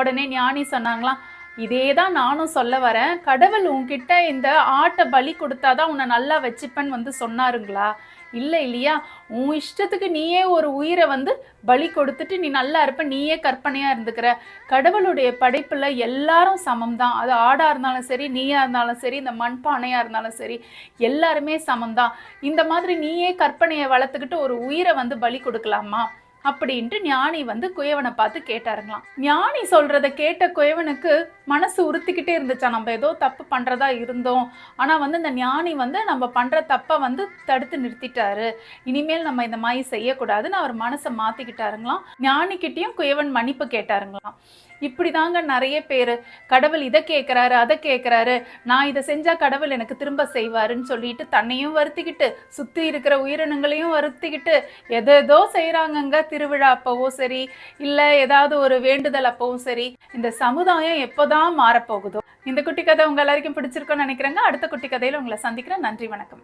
உடனே ஞானி சொன்னாங்களாம் இதே தான் நானும் சொல்ல வரேன். கடவுள் உன்கிட்ட இந்த ஆட்டை பலி கொடுத்தாதான் உன்னை நல்லா வச்சுப்பேன்னு வந்து சொன்னாருங்களா? இல்லை இல்லையா. உன் இஷ்டத்துக்கு நீயே ஒரு உயிரை வந்து பலி கொடுத்துட்டு நீ நல்லா இருப்ப. நீயே கற்பனையாக இருந்துக்கிற. கடவுளுடைய படைப்பில் எல்லாரும் சமம் தான் அது ஆடாக இருந்தாலும் சரி நீயா இருந்தாலும் சரி இந்த மண்பானையாக இருந்தாலும் சரி எல்லாருமே சமம்தான். இந்த மாதிரி நீயே கற்பனையை வளர்த்துக்கிட்டு ஒரு உயிரை வந்து பலி கொடுக்கலாமா? அப்படின்ட்டு ஞானி வந்து குயவனை பார்த்து கேட்டாருங்களாம். ஞானி சொல்றத கேட்ட குயவனுக்கு மனசு உறுத்திக்கிட்டே இருந்துச்சா? நம்ம ஏதோ தப்பு பண்றதா இருந்தோம். ஆனா வந்து இந்த ஞானி வந்து நம்ம பண்ற தப்பை வந்து தடுத்து நிறுத்திட்டாரு. இனிமேல் நம்ம இந்த மாதிரி செய்யக்கூடாதுன்னு அவர் மனசை மாத்திக்கிட்டாருங்களாம். ஞானிக்கிட்டேயும் குயவன் மன்னிப்பு கேட்டாருங்களாம். இப்படிதாங்க நிறைய பேர். கடவுள் இதை கேட்குறாரு அதை கேட்குறாரு நான் இதை செஞ்சால் கடவுள் எனக்கு திரும்ப செய்வாருன்னு சொல்லிட்டு தன்னையும் வருத்திக்கிட்டு சுற்றி இருக்கிற உயிரினங்களையும் வருத்திக்கிட்டு எதோ செய்கிறாங்கங்க திருவிழா அப்பவும் சரி இல்லை ஏதாவது ஒரு வேண்டுதல் அப்பவும் சரி இந்த சமுதாயம் எப்போதான் மாறப்போகுதோ. இந்த குட்டி கதை உங்க எல்லாருக்கும் பிடிச்சிருக்கும்னு நினைக்கிறேங்க. அடுத்த குட்டி கதையில உங்களை சந்திக்கிறேன். நன்றி வணக்கம்.